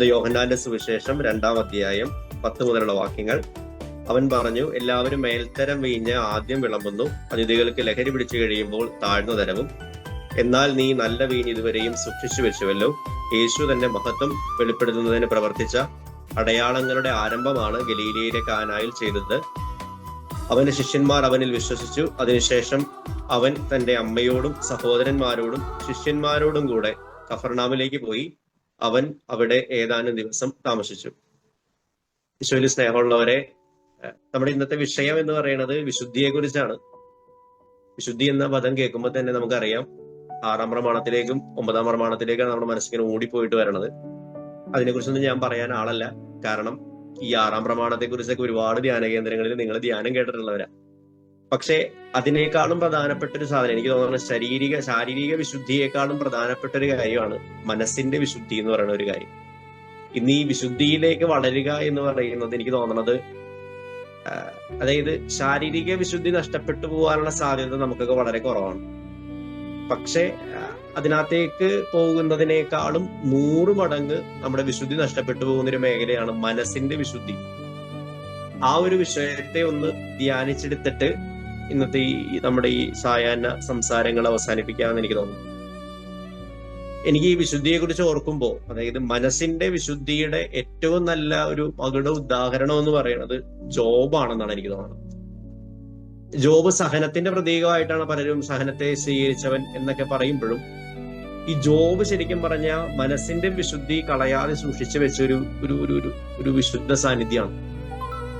വിശുദ്ധ യോഹന്നാന്റെ സുവിശേഷം രണ്ടാം അധ്യായം പത്ത് മുതലുള്ള വാക്യങ്ങൾ. അവൻ പറഞ്ഞു എല്ലാവരും മേൽത്തരം വീഞ്ഞ് ആദ്യം വിളമ്പുന്നു അതിഥികൾക്ക് ലഹരി പിടിച്ചു കഴിയുമ്പോൾ താഴ്ന്നു തരവും. എന്നാൽ നീ നല്ല വീഞ്ഞ് ഇതുവരെയും സൂക്ഷിച്ചു വെച്ചുവല്ലോ. യേശു തന്റെ മഹത്വം വെളിപ്പെടുത്തുന്നതിന് പ്രവർത്തിച്ച അടയാളങ്ങളുടെ ആരംഭമാണ് ഗലീലയിലെ കാനായിൽ ചെയ്തത്. അവന്റെ ശിഷ്യന്മാർ അവനിൽ വിശ്വസിച്ചു. അതിനുശേഷം അവൻ തന്റെ അമ്മയോടും സഹോദരന്മാരോടും ശിഷ്യന്മാരോടും കൂടെ കഫർണാമിലേക്ക് പോയി. അവൻ അവിടെ ഏതാനും ദിവസം താമസിച്ചു. ഈശോയിൽ സ്നേഹമുള്ളവരെ നമ്മുടെ ഇന്നത്തെ വിഷയം എന്ന് പറയുന്നത് വിശുദ്ധിയെ കുറിച്ചാണ് വിശുദ്ധി എന്ന പദം കേൾക്കുമ്പോൾ തന്നെ നമുക്കറിയാം ആറാം പ്രമാണത്തിലേക്കും ഒമ്പതാം പ്രമാണത്തിലേക്കാണ് നമ്മുടെ മനസ്സിങ്ങനെ ഓടിപ്പോയിട്ട് വരണത്. അതിനെക്കുറിച്ചൊന്നും ഞാൻ പറയാൻ ആളല്ല. കാരണം ഈ ആറാം പ്രമാണത്തെ കുറിച്ചൊക്കെ ഒരുപാട് ധ്യാന കേന്ദ്രങ്ങളിൽ നിങ്ങൾ ധ്യാനം കേട്ടിട്ടുള്ളവരാ. പക്ഷേ അതിനേക്കാളും പ്രധാനപ്പെട്ട ഒരു സാധനം എനിക്ക് തോന്നുന്നത് ശാരീരിക ശാരീരിക വിശുദ്ധിയേക്കാളും പ്രധാനപ്പെട്ട ഒരു കാര്യമാണ് മനസ്സിന്റെ വിശുദ്ധി എന്ന് പറയുന്ന ഒരു കാര്യം. ഇന്ന് ഈ വിശുദ്ധിയിലേക്ക് വളരുക എന്ന് പറയുന്നത് എനിക്ക് തോന്നുന്നത് അതായത് ശാരീരിക വിശുദ്ധി നഷ്ടപ്പെട്ടു പോകാനുള്ള സാധ്യത നമുക്കൊക്കെ വളരെ കുറവാണ്. പക്ഷെ അതിനകത്തേക്ക് പോകുന്നതിനേക്കാളും നൂറ് മടങ്ങ് നമ്മുടെ വിശുദ്ധി നഷ്ടപ്പെട്ടു പോകുന്ന ഒരു മേഖലയാണ് മനസ്സിന്റെ വിശുദ്ധി. ആ ഒരു വിഷയത്തെ ഒന്ന് ധ്യാനിച്ചെടുത്തിട്ട് ഇന്നത്തെ ഈ നമ്മുടെ ഈ സായാഹ്ന സംസാരങ്ങൾ അവസാനിപ്പിക്കാമെന്ന് എനിക്ക് തോന്നുന്നു. എനിക്ക് ഈ വിശുദ്ധിയെ കുറിച്ച് ഓർക്കുമ്പോൾ അതായത് മനസ്സിന്റെ വിശുദ്ധിയുടെ ഏറ്റവും നല്ല ഒരു മകുട ഉദാഹരണം എന്ന് പറയുന്നത് ജോബാണെന്നാണ് എനിക്ക് തോന്നുന്നത്. ജോബ് സഹനത്തിന്റെ പ്രതീകമായിട്ടാണ് പലരും സഹനത്തെ സ്വീകരിച്ചവൻ എന്നൊക്കെ പറയുമ്പോഴും ഈ ജോബ് ശരിക്കും പറഞ്ഞ മനസ്സിന്റെ വിശുദ്ധി കളയാതെ സൂക്ഷിച്ചു വെച്ച ഒരു ഒരു ഒരു ഒരു ഒരു വിശുദ്ധ സാന്നിധ്യമാണ്.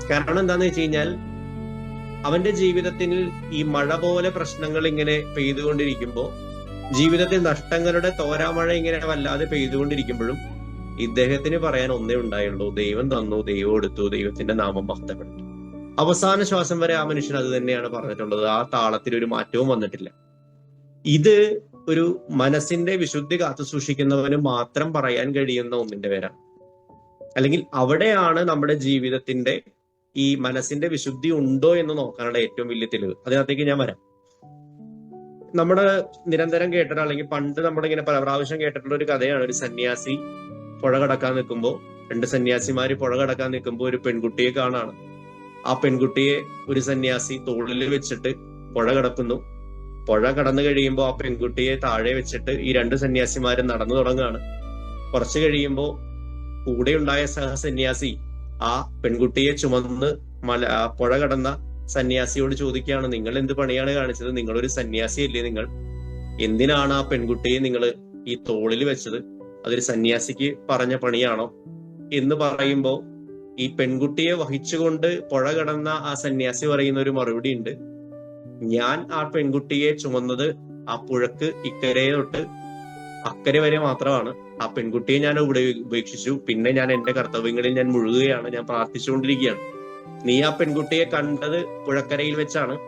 കാരണം എന്താന്ന് വെച്ച് കഴിഞ്ഞാൽ അവന്റെ ജീവിതത്തിൽ ഈ മഴ പോലെ പ്രശ്നങ്ങൾ ഇങ്ങനെ പെയ്തുകൊണ്ടിരിക്കുമ്പോൾ ജീവിതത്തിൽ നഷ്ടങ്ങളുടെ തോരാമഴ ഇങ്ങനെ വല്ലാതെ പെയ്തുകൊണ്ടിരിക്കുമ്പോഴും ഇദ്ദേഹത്തിന് പറയാൻ ഒന്നേ ഉണ്ടായുള്ളൂ. ദൈവം തന്നു ദൈവം എടുത്തു ദൈവത്തിന്റെ നാമം മഹത്വപ്പെടുത്തു. അവസാന ശ്വാസം വരെ ആ മനുഷ്യൻ അത് തന്നെയാണ് പറഞ്ഞിട്ടുള്ളത്. ആ താളത്തിൽ ഒരു മാറ്റവും വന്നിട്ടില്ല. ഇത് ഒരു മനസ്സിന്റെ വിശുദ്ധി കാത്തു സൂക്ഷിക്കുന്നവന് മാത്രം പറയാൻ കഴിയുന്ന ഒന്നിന്റെ പേരാണ്. അല്ലെങ്കിൽ അവിടെയാണ് നമ്മുടെ ജീവിതത്തിന്റെ ഈ മനസ്സിന്റെ വിശുദ്ധി ഉണ്ടോ എന്ന് നോക്കാനുള്ള ഏറ്റവും വലിയ തെളിവ്. അതിനകത്തേക്ക് ഞാൻ വരാം. നമ്മുടെ നിരന്തരം കേട്ടിട്ട് അല്ലെങ്കിൽ പണ്ട് നമ്മളിങ്ങനെ പല പ്രാവശ്യം കേട്ടിട്ടുള്ള ഒരു കഥയാണ്. ഒരു സന്യാസി പുഴ കടക്കാൻ നിൽക്കുമ്പോൾ രണ്ട് സന്യാസിമാര് പുഴ കടക്കാൻ നിൽക്കുമ്പോൾ ഒരു പെൺകുട്ടിയെ കാണാണ്. ആ പെൺകുട്ടിയെ ഒരു സന്യാസി തോളിൽ വെച്ചിട്ട് പുഴ കടക്കുന്നു. പുഴ കടന്നു കഴിയുമ്പോൾ ആ പെൺകുട്ടിയെ താഴെ വെച്ചിട്ട് ഈ രണ്ട് സന്യാസിമാരും നടന്നു തുടങ്ങുകയാണ്. കുറച്ചു കഴിയുമ്പോൾ കൂടെ ഉണ്ടായ സഹസന്യാസി ആ പെൺകുട്ടിയെ ചുമന്ന് മല പുഴ കടന്ന സന്യാസിയോട് ചോദിക്കുകയാണ് നിങ്ങൾ എന്ത് പണിയാണ് കാണിച്ചത്? നിങ്ങളൊരു സന്യാസിയല്ലേ നിങ്ങൾ? എന്തിനാണ് ആ പെൺകുട്ടിയെ നിങ്ങൾ ഈ തോളിൽ വെച്ചത്? അതൊരു സന്യാസിക്ക് പറഞ്ഞ പണിയാണോ? എന്ന് പറയുമ്പോൾ ഈ പെൺകുട്ടിയെ വഹിച്ചുകൊണ്ട് പുഴ കടന്ന ആ സന്യാസി പറയുന്ന ഒരു മറുപടി ഉണ്ട്. ഞാൻ ആ പെൺകുട്ടിയെ ചുമന്നത് ആ പുഴക്ക് ഇക്കരയെ തൊട്ട് അക്കരെ വരെ മാത്രമാണ്. ആ പെൺകുട്ടിയെ ഞാൻ ഇവിടെ ഉപേക്ഷിച്ചു. പിന്നെ ഞാൻ എന്റെ കർത്തവ്യങ്ങളിൽ ഞാൻ മുഴുകുകയാണ്. ഞാൻ പ്രാർത്ഥിച്ചുകൊണ്ടിരിക്കുകയാണ്. നീ ആ പെൺകുട്ടിയെ കണ്ടത് പുഴക്കരയിൽ വെച്ചാണ്.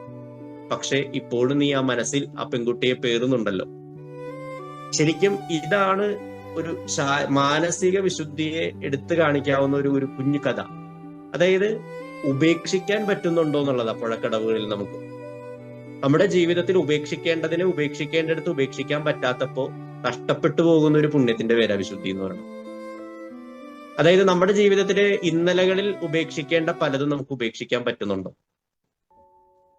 പക്ഷെ ഇപ്പോഴും നീ ആ മനസ്സിൽ ആ പെൺകുട്ടിയെ പേറുന്നുണ്ടല്ലോ. ശരിക്കും ഇതാണ് ഒരു മാനസിക വിശുദ്ധിയെ എടുത്തു കാണിക്കാവുന്ന ഒരു ഒരു കുഞ്ഞു കഥ. അതായത് ഉപേക്ഷിക്കാൻ പറ്റുന്നുണ്ടോ എന്നുള്ളതാ പുഴക്കടവുകളിൽ നമുക്ക്. നമ്മുടെ ജീവിതത്തിൽ ഉപേക്ഷിക്കേണ്ടതിനെ ഉപേക്ഷിക്കേണ്ടടുത്ത് ഉപേക്ഷിക്കാൻ പറ്റാത്തപ്പോ നഷ്ടപ്പെട്ടു പോകുന്ന ഒരു പുണ്യത്തിന്റെ പേരാ വിശുദ്ധി എന്ന് പറയുന്നത്. അതായത് നമ്മുടെ ജീവിതത്തിലെ ഇന്നലകളിൽ ഉപേക്ഷിക്കേണ്ട പലതും നമുക്ക് ഉപേക്ഷിക്കാൻ പറ്റുന്നുണ്ടോ.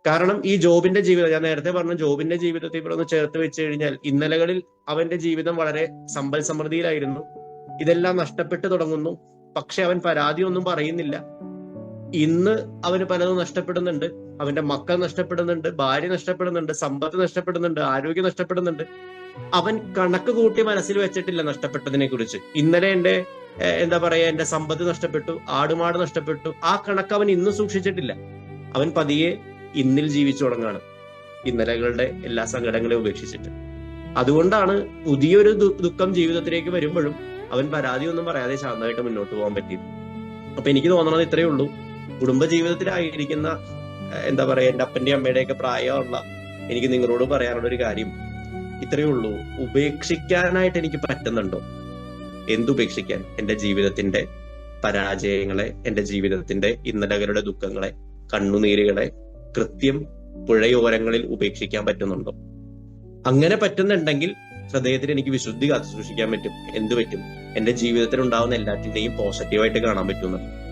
കാരണം ഈ ജോബിന്റെ ജീവിതം ഞാൻ നേരത്തെ പറഞ്ഞ ജോബിന്റെ ജീവിതത്തിൽ ഇവിടെ ഒന്ന് ചേർത്ത് വെച്ച് കഴിഞ്ഞാൽ ഇന്നലകളിൽ അവന്റെ ജീവിതം വളരെ സമ്പൽ സമൃദ്ധിയിലായിരുന്നു. ഇതെല്ലാം നഷ്ടപ്പെട്ടു തുടങ്ങുന്നു. പക്ഷെ അവൻ പരാതി ഒന്നും പറയുന്നില്ല. ഇന്ന് അവന് പലതും നഷ്ടപ്പെടുന്നുണ്ട്. അവന്റെ മക്കൾ നഷ്ടപ്പെടുന്നുണ്ട് ഭാര്യ നഷ്ടപ്പെടുന്നുണ്ട് സമ്പത്ത് നഷ്ടപ്പെടുന്നുണ്ട് ആരോഗ്യം നഷ്ടപ്പെടുന്നുണ്ട്. അവൻ കണക്ക് കൂട്ടി മനസ്സിൽ വെച്ചിട്ടില്ല നഷ്ടപ്പെട്ടതിനെ കുറിച്ച്. ഇന്നലെ എന്റെ എന്താ പറയാ എന്റെ സമ്പത്ത് നഷ്ടപ്പെട്ടു ആടുമാട് നഷ്ടപ്പെട്ടു. ആ കണക്ക് അവൻ ഇന്നും സൂക്ഷിച്ചിട്ടില്ല. അവൻ പതിയെ ഇന്നിൽ ജീവിച്ചു തുടങ്ങാണ് ഇന്നലകളുടെ എല്ലാ സങ്കടങ്ങളെയും ഉപേക്ഷിച്ചിട്ട്. അതുകൊണ്ടാണ് പുതിയൊരു ദുഃഖം ജീവിതത്തിലേക്ക് വരുമ്പോഴും അവൻ പരാതി ഒന്നും പറയാതെ ശാന്തമായിട്ട് മുന്നോട്ട് പോകാൻ പറ്റിയത്. അപ്പൊ എനിക്ക് തോന്നണത് ഇത്രയേ ഉള്ളൂ. കുടുംബ ജീവിതത്തിലായിരിക്കുന്ന എന്താ പറയാ എന്റെ അപ്പന്റെ അമ്മയുടെയൊക്കെ പ്രായമുള്ള എനിക്ക് നിങ്ങളോട് പറയാനുള്ള ഒരു കാര്യം. ഇത്രയേ ഉള്ളൂ. ഉപേക്ഷിക്കാനായിട്ട് എനിക്ക് പറ്റുന്നുണ്ടോ? എന്തുപേക്ഷിക്കാൻ എന്റെ ജീവിതത്തിന്റെ പരാജയങ്ങളെ എന്റെ ജീവിതത്തിന്റെ ഇന്നലകളുടെ ദുഃഖങ്ങളെ കണ്ണുനീരുകളെ കൃത്യം പുഴയോരങ്ങളിൽ ഉപേക്ഷിക്കാൻ പറ്റുന്നുണ്ടോ? അങ്ങനെ പറ്റുന്നുണ്ടെങ്കിൽ ഹൃദയത്തിൽ എനിക്ക് വിശുദ്ധി കാത്തു സൂക്ഷിക്കാൻ പറ്റും. എന്തു പറ്റും? എന്റെ ജീവിതത്തിൽ ഉണ്ടാകുന്ന എല്ലാറ്റിനെയും പോസിറ്റീവായിട്ട് കാണാൻ പറ്റുമെന്ന്.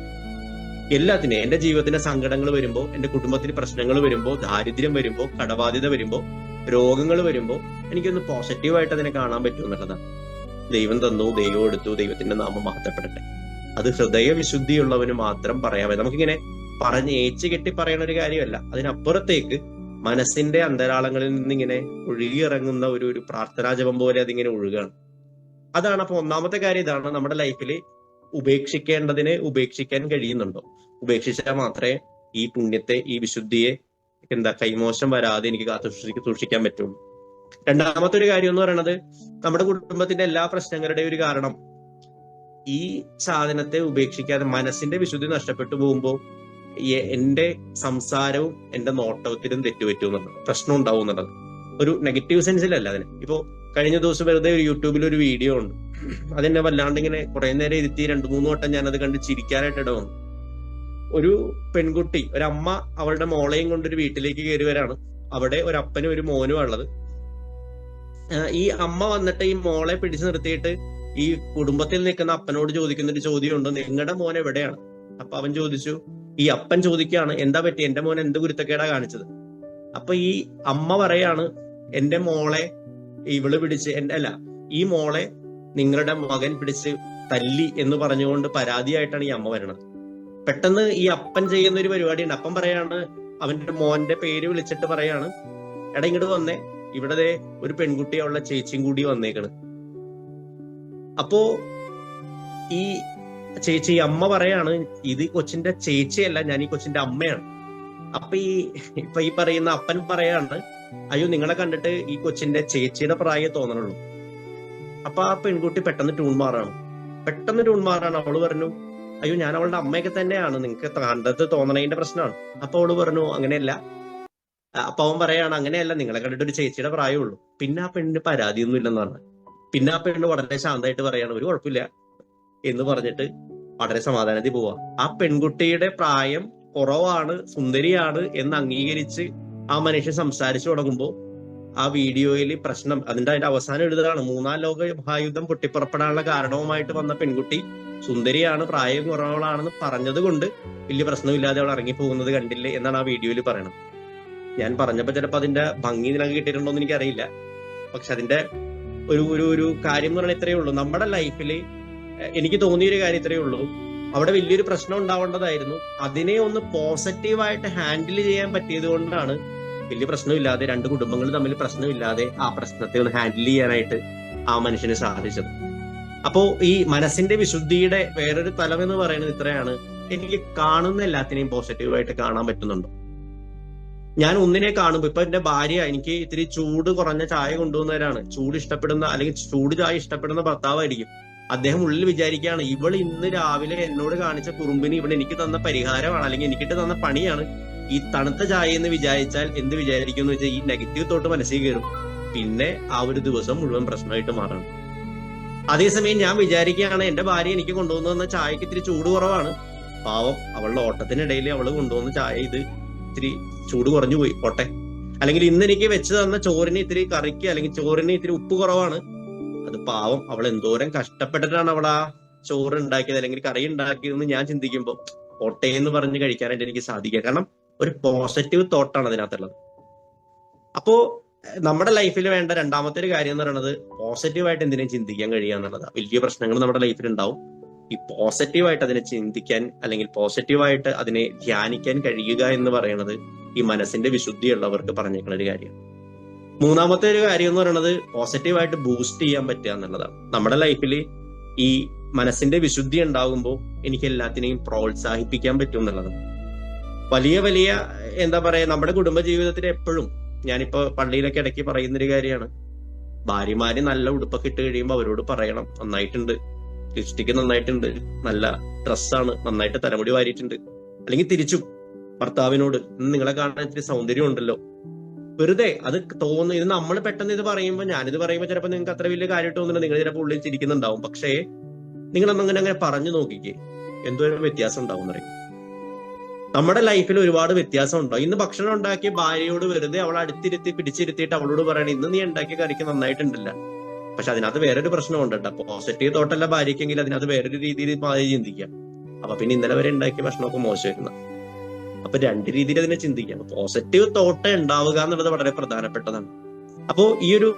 എല്ലാത്തിനെയും എന്റെ ജീവിതത്തിന്റെ സങ്കടങ്ങൾ വരുമ്പോൾ എന്റെ കുടുംബത്തിന് പ്രശ്നങ്ങൾ വരുമ്പോൾ ദാരിദ്ര്യം വരുമ്പോൾ കടബാധ്യത വരുമ്പോൾ രോഗങ്ങൾ വരുമ്പോൾ എനിക്കൊന്ന് പോസിറ്റീവായിട്ട് അതിനെ കാണാൻ പറ്റും എന്നുള്ളതാണ്. ദൈവം തന്നു ദൈവം എടുത്തു ദൈവത്തിന്റെ നാമം മഹത്വപ്പെടട്ടെ. അത് ഹൃദയവിശുദ്ധിയുള്ളവന് മാത്രം പറയാമേ നമുക്കിങ്ങനെ പറഞ്ഞ് ഏച്ചു കെട്ടി പറയുന്ന ഒരു കാര്യമല്ല. അതിനപ്പുറത്തേക്ക് മനസ്സിന്റെ അന്തരാളങ്ങളിൽ നിന്നിങ്ങനെ ഒഴുകിയിറങ്ങുന്ന ഒരു ഒരു പ്രാർത്ഥനാ ജപം പോലെ അതിങ്ങനെ ഒഴുകാണ്. അതാണ് അപ്പൊ ഒന്നാമത്തെ കാര്യം. ഇതാണ് നമ്മുടെ ലൈഫിൽ ഉപേക്ഷിക്കേണ്ടതിനെ ഉപേക്ഷിക്കാൻ കഴിയുന്നുണ്ടോ? ഉപേക്ഷിച്ചാൽ മാത്രമേ ഈ പുണ്യത്തെ ഈ വിശുദ്ധിയെ എന്താ കൈമോശം വരാതെ എനിക്ക് കാത്തു സൂക്ഷിക്കാൻ പറ്റുള്ളൂ രണ്ടാമത്തെ ഒരു കാര്യം എന്ന് പറയുന്നത് നമ്മുടെ കുടുംബത്തിന്റെ എല്ലാ പ്രശ്നങ്ങളുടെയും ഒരു കാരണം. ഈ സാധനത്തെ ഉപേക്ഷിക്കാതെ മനസ്സിന്റെ വിശുദ്ധി നഷ്ടപ്പെട്ടു പോകുമ്പോൾ എന്റെ സംസാരവും എന്റെ നോട്ടത്തിലും തെറ്റുപറ്റും എന്നുള്ളത് പ്രശ്നം ഉണ്ടാവും എന്നുള്ളത്. ഒരു നെഗറ്റീവ് സെൻസിലല്ല അതിന്. ഇപ്പോ കഴിഞ്ഞ ദിവസം വെറുതെ ഒരു യൂട്യൂബിൽ ഒരു വീഡിയോ ഉണ്ട്. അതെന്നെ വല്ലാണ്ട് ഇങ്ങനെ കുറെ നേരം ഇരുത്തി രണ്ടു മൂന്ന് വട്ടം ഞാൻ അത് കണ്ട് ചിരിക്കാനായിട്ട് ഇട വന്നു ഒരു പെൺകുട്ടി ഒരമ്മ അവളുടെ മോളെയും കൊണ്ട് ഒരു വീട്ടിലേക്ക് കയറി വരാണ്. അവിടെ ഒരു അപ്പനും ഒരു മോനും ഉള്ളത്. ഈ അമ്മ വന്നിട്ട് ഈ മോളെ പിടിച്ചു നിർത്തിയിട്ട് ഈ കുടുംബത്തിൽ നിൽക്കുന്ന അപ്പനോട് ചോദിക്കുന്ന ഒരു ചോദ്യമുണ്ട്. നിങ്ങളുടെ മോൻ എവിടെയാണ്? അപ്പൊ അവൻ ചോദിച്ചു ഈ അപ്പൻ ചോദിക്കുകയാണ് എന്താ പറ്റി? എന്റെ മോൻ എന്ത് കുരുത്തക്കേടാ കാണിച്ചത്? അപ്പൊ ഈ അമ്മ പറയാണ് എന്റെ മോളെ ഇവൾ പിടിച്ച് എന്റെ അല്ല ഈ മോളെ നിങ്ങളുടെ മകൻ പിടിച്ച് തല്ലി എന്ന് പറഞ്ഞുകൊണ്ട് പരാതിയായിട്ടാണ് ഈ അമ്മ വരണത്. പെട്ടെന്ന് ഈ അപ്പൻ ചെയ്യുന്ന ഒരു പരിപാടിയുണ്ട്. അപ്പൻ പറയാണ് അവന്റെ മോന്റെ പേര് വിളിച്ചിട്ട് പറയാണ് എടാ ഇങ്ങോട്ട് വന്നേ. ഇവിടെ ഒരു പെൺകുട്ടി അവളുടെ ചേച്ചിയും കൂടി വന്നേക്കണ്. അപ്പോ ഈ ചേച്ചി അമ്മ പറയാണ് ഇത് കൊച്ചിന്റെ ചേച്ചിയല്ല ഞാൻ ഈ കൊച്ചിന്റെ അമ്മയാണ്. അപ്പൊ ഈ ഇപ്പൊ ഈ പറയുന്ന അപ്പൻ പറയാണ് അയ്യോ നിങ്ങളെ കണ്ടിട്ട് ഈ കൊച്ചിന്റെ ചേച്ചിയുടെ പ്രായം തോന്നണുള്ളൂ. അപ്പൊ ആ പെൺകുട്ടി പെട്ടെന്ന് ട്യൂൺ മാറാണ്. പെട്ടെന്ന് ട്യൂൺ മാറാണ്. അവൾ പറഞ്ഞു അയ്യോ ഞാൻ അവളുടെ അമ്മയൊക്കെ തന്നെയാണ്. നിങ്ങൾക്ക് കണ്ടത് തോന്നണതിന്റെ പ്രശ്നമാണ്. അപ്പൊ അവൾ പറഞ്ഞു അങ്ങനെയല്ല. അപ്പൊ അവൻ പറയാണ് അങ്ങനെയല്ല. നിങ്ങളെ കണ്ടിട്ട് ഒരു ചേച്ചിയുടെ പ്രായമുള്ളൂ. പിന്നെ ആ പെണ്ണിന് പരാതിയൊന്നും ഇല്ലെന്ന് പറഞ്ഞു പിന്നെ ആ പെണ്ണ് വളരെ ശാന്തമായിട്ട് പറയാണ് ഒരു കുഴപ്പമില്ല. എന്ന് പറഞ്ഞിട്ട് വളരെ സമാധാനത്തിൽ പോവാ. ആ പെൺകുട്ടിയുടെ പ്രായം കുറവാണ് സുന്ദരിയാണ് എന്ന് അംഗീകരിച്ച് ആ മനുഷ്യൻ സംസാരിച്ചു തുടങ്ങുമ്പോൾ ആ വീഡിയോയിൽ പ്രശ്നം അതിന്റെ അതിന്റെ അവസാനം എഴുതുകയാണ് മൂന്നാം ലോക മഹായുദ്ധം പൊട്ടിപ്പുറപ്പെടാനുള്ള കാരണവുമായിട്ട് വന്ന പെൺകുട്ടി സുന്ദരിയാണ് പ്രായം കുറവുകളാണെന്ന് പറഞ്ഞത് കൊണ്ട് വലിയ പ്രശ്നമില്ലാതെ അവൾ ഇറങ്ങി പോകുന്നത് കണ്ടില്ലേ എന്നാണ് ആ വീഡിയോയിൽ പറയണത്. ഞാൻ പറഞ്ഞപ്പോ ചിലപ്പോ അതിന്റെ ഭംഗി നിനക്ക് കിട്ടിയിട്ടുണ്ടോ എന്ന് എനിക്കറിയില്ല. പക്ഷെ അതിന്റെ ഒരു ഒരു ഒരു കാര്യം എന്ന് പറഞ്ഞാൽ ഇത്രയേ ഉള്ളൂ. നമ്മുടെ ലൈഫിൽ എനിക്ക് തോന്നിയൊരു കാര്യം ഇത്രയേ ഉള്ളൂ. അവിടെ വലിയൊരു പ്രശ്നം ഉണ്ടാവേണ്ടതായിരുന്നു. അതിനെ ഒന്ന് പോസിറ്റീവായിട്ട് ഹാൻഡിൽ ചെയ്യാൻ പറ്റിയത് കൊണ്ടാണ് വലിയ പ്രശ്നമില്ലാതെ രണ്ട് കുടുംബങ്ങൾ തമ്മിൽ പ്രശ്നമില്ലാതെ ആ പ്രശ്നത്തെ ഒന്ന് ഹാൻഡിൽ ചെയ്യാനായിട്ട് ആ മനുഷ്യന് സാധിച്ചത്. അപ്പോ ഈ മനസ്സിന്റെ വിശുദ്ധിയുടെ വേറൊരു തലം എന്ന് പറയുന്നത് ഇത്രയാണ്. എനിക്ക് കാണുന്ന എല്ലാത്തിനെയും പോസിറ്റീവായിട്ട് കാണാൻ പറ്റുന്നുണ്ടോ. ഞാൻ ഒന്നിനെ കാണുമ്പോ ഇപ്പൊ എന്റെ ഭാര്യ എനിക്ക് ഇത്തിരി ചൂട് കുറഞ്ഞ ചായ കൊണ്ടുവന്നവരാണ്. ചൂട് ഇഷ്ടപ്പെടുന്ന അല്ലെങ്കിൽ ചൂട് ചായ ഇഷ്ടപ്പെടുന്ന ഭർത്താവായിരിക്കും. അദ്ദേഹം ഉള്ളിൽ വിചാരിക്കുകയാണ് ഇവൾ ഇന്ന് രാവിലെ എന്നോട് കാണിച്ച കുറുമ്പിന് ഇവൾ എനിക്ക് തന്ന പരിഹാരമാണ് അല്ലെങ്കിൽ എനിക്കിട്ട് തന്ന പണിയാണ്. ഈ തണുത്ത ചായ എന്ന് വിചാരിച്ചാൽ എന്ത് വിചാരിക്കും എന്ന് വെച്ചാൽ ഈ നെഗറ്റീവ് തോട്ട് മനസ്സിൽ കയറും. പിന്നെ ആ ഒരു ദിവസം മുഴുവൻ പ്രശ്നമായിട്ട് മാറണം. അതേസമയം ഞാൻ വിചാരിക്കുകയാണ് എന്റെ ഭാര്യ എനിക്ക് കൊണ്ടുവന്നു ചായക്ക് ഇത്തിരി ചൂട് കുറവാണ്. പാവം അവളുടെ ഓട്ടത്തിനിടയിൽ അവൾ കൊണ്ടുവന്ന ചായ ഇത് ഇത്തിരി ചൂട് കുറഞ്ഞു പോയി. ഓട്ടെ അല്ലെങ്കിൽ ഇന്ന് എനിക്ക് വെച്ച് തന്ന ചോറിന് ഇത്തിരി കറിക്ക് അല്ലെങ്കിൽ ചോറിന് ഇത്തിരി ഉപ്പ് കുറവാണ്. അത് പാവം അവൾ എന്തോരം കഷ്ടപ്പെട്ടിട്ടാണ് അവൾ ആ ചോറ് ഉണ്ടാക്കിയത് അല്ലെങ്കിൽ കറി ഉണ്ടാക്കിയതെന്ന് ഞാൻ ചിന്തിക്കുമ്പോൾ ഓട്ടയെന്ന് പറഞ്ഞ് കഴിക്കാനായിട്ട് എനിക്ക് സാധിക്കുക. കാരണം ഒരു പോസിറ്റീവ് തോട്ടാണ് അതിനകത്തുള്ളത്. അപ്പോ നമ്മുടെ ലൈഫിൽ വേണ്ട രണ്ടാമത്തെ ഒരു കാര്യം എന്ന് പറയുന്നത് പോസിറ്റീവായിട്ട് എന്തിനെ ചിന്തിക്കാൻ കഴിയുക എന്നുള്ളത്. വലിയ പ്രശ്നങ്ങൾ നമ്മുടെ ലൈഫിൽ ഉണ്ടാവും. ഈ പോസിറ്റീവായിട്ട് അതിനെ ചിന്തിക്കാൻ അല്ലെങ്കിൽ പോസിറ്റീവായിട്ട് അതിനെ ധ്യാനിക്കാൻ കഴിയുക എന്ന് പറയുന്നത് ഈ മനസ്സിന്റെ വിശുദ്ധിയുള്ളവർക്ക് പറഞ്ഞേക്കുന്ന ഒരു കാര്യം. മൂന്നാമത്തെ ഒരു കാര്യം എന്ന് പറയുന്നത് പോസിറ്റീവായിട്ട് ബൂസ്റ്റ് ചെയ്യാൻ പറ്റുക എന്നുള്ളതാണ്. നമ്മുടെ ലൈഫിൽ ഈ മനസ്സിന്റെ വിശുദ്ധി ഉണ്ടാകുമ്പോൾ എനിക്ക് എല്ലാത്തിനെയും പ്രോത്സാഹിപ്പിക്കാൻ പറ്റും എന്നുള്ളതാണ്. വലിയ വലിയ എന്താ പറയാ നമ്മുടെ കുടുംബ ജീവിതത്തിൽ എപ്പോഴും ഞാനിപ്പോ പള്ളിയിലൊക്കെ ഇടയ്ക്ക് പറയുന്നൊരു കാര്യമാണ്. ഭാര്യമാര് നല്ല ഉടുപ്പൊക്കെ ഇട്ട് കഴിയുമ്പോൾ അവരോട് പറയണം നന്നായിട്ടുണ്ട്. ലിപ്സ്റ്റിക്ക് നന്നായിട്ടുണ്ട്. നല്ല ഡ്രസ്സാണ്. നന്നായിട്ട് തലമുടി വാരിയിട്ടുണ്ട്. അല്ലെങ്കിൽ തിരിച്ചു ഭർത്താവിനോട് നിങ്ങളെ കാണാൻ ഇത്തിരി സൗന്ദര്യം ഉണ്ടല്ലോ. വെറുതെ അത് തോന്നുന്നു. ഇത് നമ്മൾ പെട്ടെന്ന് ഇത് പറയുമ്പോൾ ഞാനിത് പറയുമ്പോൾ ചിലപ്പോൾ നിങ്ങൾക്ക് അത്ര വലിയ കാര്യമായിട്ട് തോന്നുന്നില്ല. നിങ്ങൾ ചിലപ്പോൾ ഉള്ളിൽ ചിരിക്കുന്നുണ്ടാവും. പക്ഷേ നിങ്ങൾ അങ്ങനെ അങ്ങനെ പറഞ്ഞു നോക്കിക്കേ. എന്തോരം വ്യത്യാസം ഉണ്ടാവും എന്നറിയും. നമ്മുടെ ലൈഫിൽ ഒരുപാട് വ്യത്യാസം ഉണ്ടോ ഇന്ന് ഭക്ഷണം ഉണ്ടാക്കി ഭാര്യയോട് വെറുതെ അവൾ അടുത്തിരുത്തി പിടിച്ചിരുത്തിയിട്ട് അവളോട് പറയണേ ഇന്ന് നീ ഉണ്ടാക്കിയ കറിക്ക് നന്നായിട്ടുണ്ടല്ല. പക്ഷെ അതിനകത്ത് വേറൊരു പ്രശ്നമുണ്ട് കേട്ടോ. പോസിറ്റീവ് തോട്ടല്ല ഭാര്യയ്ക്കെങ്കിൽ അതിനകത്ത് വേറൊരു രീതിയിൽ ഭാര്യ ചിന്തിക്കാം. അപ്പൊ പിന്നെ ഇന്നലെ വരെ ഉണ്ടാക്കിയ ഭക്ഷണമൊക്കെ മോശമായിരുന്നു. അപ്പൊ രണ്ട് രീതിയിൽ അതിനെ ചിന്തിക്കാം. പോസിറ്റീവ് തോട്ട് ഉണ്ടാവുക എന്നുള്ളത് വളരെ പ്രധാനപ്പെട്ടതാണ്. അപ്പോ ഈ ഒരു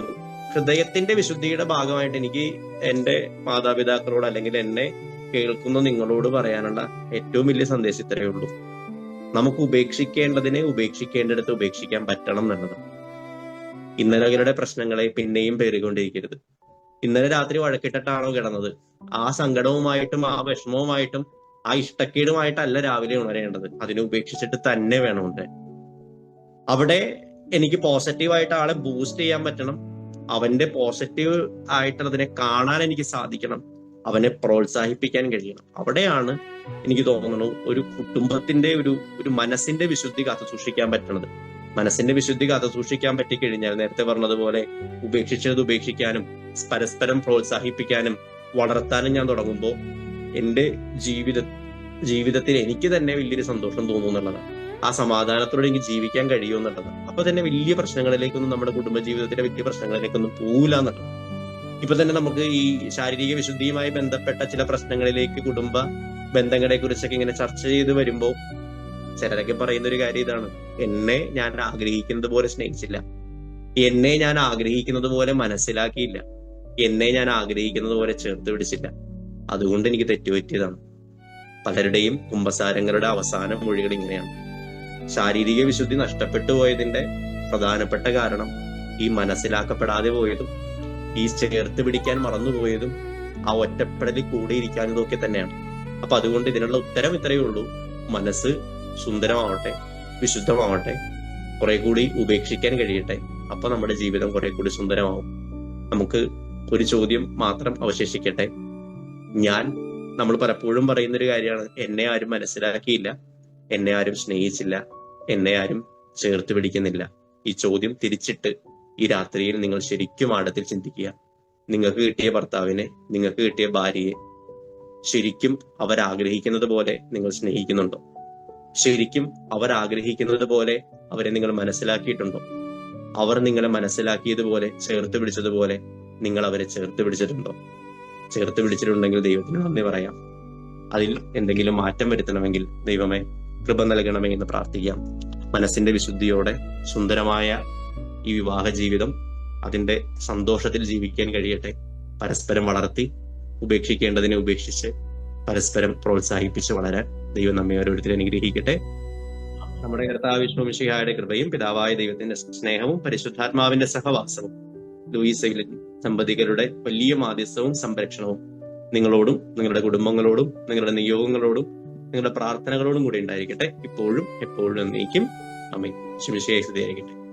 ഹൃദയത്തിന്റെ വിശുദ്ധിയുടെ ഭാഗമായിട്ട് എനിക്ക് എന്റെ മാതാപിതാക്കളോട് അല്ലെങ്കിൽ എന്നെ കേൾക്കുന്ന നിങ്ങളോട് പറയാനുള്ള ഏറ്റവും വലിയ സന്ദേശം ഇത്രയേ ഉള്ളൂ. നമുക്ക് ഉപേക്ഷിക്കേണ്ടതിനെ ഉപേക്ഷിക്കേണ്ടിടത്ത് ഉപേക്ഷിക്കാൻ പറ്റണം എന്നുള്ളത്. ഇന്നലകളുടെ പ്രശ്നങ്ങളെ പിന്നെയും പേറിക്കൊണ്ടിരിക്കരുത്. ഇന്നലെ രാത്രി വഴക്കിട്ടിട്ടാണോ കിടന്നത്? ആ സങ്കടവുമായിട്ടും ആ വിഷമവുമായിട്ടും ആ ഇഷ്ടക്കേടുമായിട്ടല്ല രാവിലെ ഉണരേണ്ടത്. അതിനെ ഉപേക്ഷിച്ചിട്ട് തന്നെ വേണം ഉണ്ടേ അവിടെ എനിക്ക് പോസിറ്റീവായിട്ട് ആളെ ബൂസ്റ്റ് ചെയ്യാൻ പറ്റണം. അവന്റെ പോസിറ്റീവ് ആയിട്ട് അതിനെ കാണാൻ എനിക്ക് സാധിക്കണം. അവനെ പ്രോത്സാഹിപ്പിക്കാൻ കഴിയണം. അവിടെയാണ് എനിക്ക് തോന്നുന്നു ഒരു കുടുംബത്തിന്റെ ഒരു ഒരു മനസ്സിന്റെ വിശുദ്ധി കാത്തു സൂക്ഷിക്കാൻ പറ്റണത്. മനസ്സിന്റെ വിശുദ്ധി കാത്തു സൂക്ഷിക്കാൻ പറ്റിക്കഴിഞ്ഞാൽ നേരത്തെ പറഞ്ഞതുപോലെ ഉപേക്ഷിച്ചത് ഉപേക്ഷിക്കാനും പരസ്പരം പ്രോത്സാഹിപ്പിക്കാനും വളർത്താനും ഞാൻ തുടങ്ങുമ്പോൾ എന്റെ ജീവിത ജീവിതത്തിൽ എനിക്ക് തന്നെ വലിയൊരു സന്തോഷം തോന്നുന്നുള്ളതാണ് ആ സമാധാനത്തോടെ എനിക്ക് ജീവിക്കാൻ കഴിയുമെന്നുള്ളതാണ് അപ്പൊ തന്നെ വലിയ പ്രശ്നങ്ങളിലേക്കൊന്നും നമ്മുടെ കുടുംബ ജീവിതത്തിലെ വലിയ പ്രശ്നങ്ങളിലേക്കൊന്നും പോകില്ല എന്നുള്ളത് ഇപ്പൊ തന്നെ നമുക്ക് ഈ ശാരീരിക വിശുദ്ധിയുമായി ബന്ധപ്പെട്ട ചില പ്രശ്നങ്ങളിലേക്ക് കുടുംബ ബന്ധങ്ങളെ കുറിച്ചൊക്കെ ഇങ്ങനെ ചർച്ച ചെയ്ത് വരുമ്പോ ചിലരൊക്കെ പറയുന്ന ഒരു കാര്യം ഇതാണ്. എന്നെ ഞാൻ ആഗ്രഹിക്കുന്നത് പോലെ സ്നേഹിച്ചില്ല. എന്നെ ഞാൻ ആഗ്രഹിക്കുന്നത് പോലെ മനസ്സിലാക്കിയില്ല. എന്നെ ഞാൻ ആഗ്രഹിക്കുന്നത് പോലെ ചേർത്ത് പിടിച്ചില്ല. അതുകൊണ്ട് എനിക്ക് തെറ്റുപറ്റിയതാണ്. പലരുടെയും കുംഭസാരങ്ങളുടെ അവസാന മൊഴികൾ ഇങ്ങനെയാണ്. ശാരീരിക വിശുദ്ധി നഷ്ടപ്പെട്ടു പോയതിന്റെ പ്രധാനപ്പെട്ട കാരണം ഈ മനസ്സിലാക്കപ്പെടാതെ പോയതും ഈ ചേർത്ത് പിടിക്കാൻ മറന്നുപോയതും ആ ഒറ്റപ്പെടലിൽ കൂടെ ഒക്കെ തന്നെയാണ്. അപ്പൊ അതുകൊണ്ട് ഇതിനുള്ള ഉത്തരം ഇത്രയേ ഉള്ളൂ. മനസ്സ് സുന്ദരമാവട്ടെ വിശുദ്ധമാവട്ടെ കുറെ കൂടി ഉപേക്ഷിക്കാൻ കഴിയട്ടെ. അപ്പൊ നമ്മുടെ ജീവിതം കുറെ കൂടി സുന്ദരമാവും. നമുക്ക് ഒരു ചോദ്യം മാത്രം അവശേഷിക്കട്ടെ. ഞാൻ നമ്മൾ പലപ്പോഴും പറയുന്ന ഒരു കാര്യമാണ് എന്നെ ആരും മനസ്സിലാക്കിയില്ല എന്നെ ആരും സ്നേഹിച്ചില്ല എന്നെ ആരും ചേർത്ത് പിടിക്കുന്നില്ല. ഈ ചോദ്യം തിരിച്ചിട്ട് ഈ രാത്രിയിൽ നിങ്ങൾ ശരിക്കും ആഴത്തിൽ ചിന്തിക്കുക. നിങ്ങൾക്ക് കിട്ടിയ ഭർത്താവിനെ നിങ്ങൾക്ക് കിട്ടിയ ഭാര്യയെ ശരിക്കും അവർ ആഗ്രഹിക്കുന്നത് പോലെ നിങ്ങൾ സ്നേഹിക്കുന്നുണ്ടോ? ശരിക്കും അവർ ആഗ്രഹിക്കുന്നത് പോലെ അവരെ നിങ്ങൾ മനസ്സിലാക്കിയിട്ടുണ്ടോ? അവർ നിങ്ങളെ മനസ്സിലാക്കിയതുപോലെ ചേർത്ത് പിടിച്ചതുപോലെ നിങ്ങൾ അവരെ ചേർത്ത് പിടിച്ചിട്ടുണ്ടോ? ചേർത്ത് പിടിച്ചിട്ടുണ്ടെങ്കിൽ ദൈവത്തിന് നന്ദി പറയാം. അതിൽ എന്തെങ്കിലും മാറ്റം വരുത്തണമെങ്കിൽ ദൈവമേ കൃപ നൽകണമേ എന്ന് പ്രാർത്ഥിക്കാം. മനസ്സിന്റെ വിശുദ്ധിയോടെ സുന്ദരമായ ഈ വിവാഹ ജീവിതം അതിന്റെ സന്തോഷത്തിൽ ജീവിക്കാൻ കഴിയട്ടെ. പരസ്പരം വളർത്തി ഉപേക്ഷിക്കേണ്ടതിനെ ഉപേക്ഷിച്ച് പരസ്പരം പ്രോത്സാഹിപ്പിച്ച് വളരാൻ ദൈവം നമ്മെ ഓരോരുത്തരും അനുഗ്രഹിക്കട്ടെ. നമ്മുടെ കർത്താവ് വിഷ്ണുമിഷിഹായുടെ കൃപയും പിതാവായ ദൈവത്തിന്റെ സ്നേഹവും പരിശുദ്ധാത്മാവിന്റെ സഹവാസവും ലൂയിസയിലെ ദമ്പതികളുടെ വലിയ മാധ്യസ്ഥവും സംരക്ഷണവും നിങ്ങളോടും നിങ്ങളുടെ കുടുംബങ്ങളോടും നിങ്ങളുടെ നിയോഗങ്ങളോടും നിങ്ങളുടെ പ്രാർത്ഥനകളോടും കൂടി ഉണ്ടായിരിക്കട്ടെ. ഇപ്പോഴും എപ്പോഴും എന്നേക്കും. അമ്മ ശിവശേഷതയായിരിക്കട്ടെ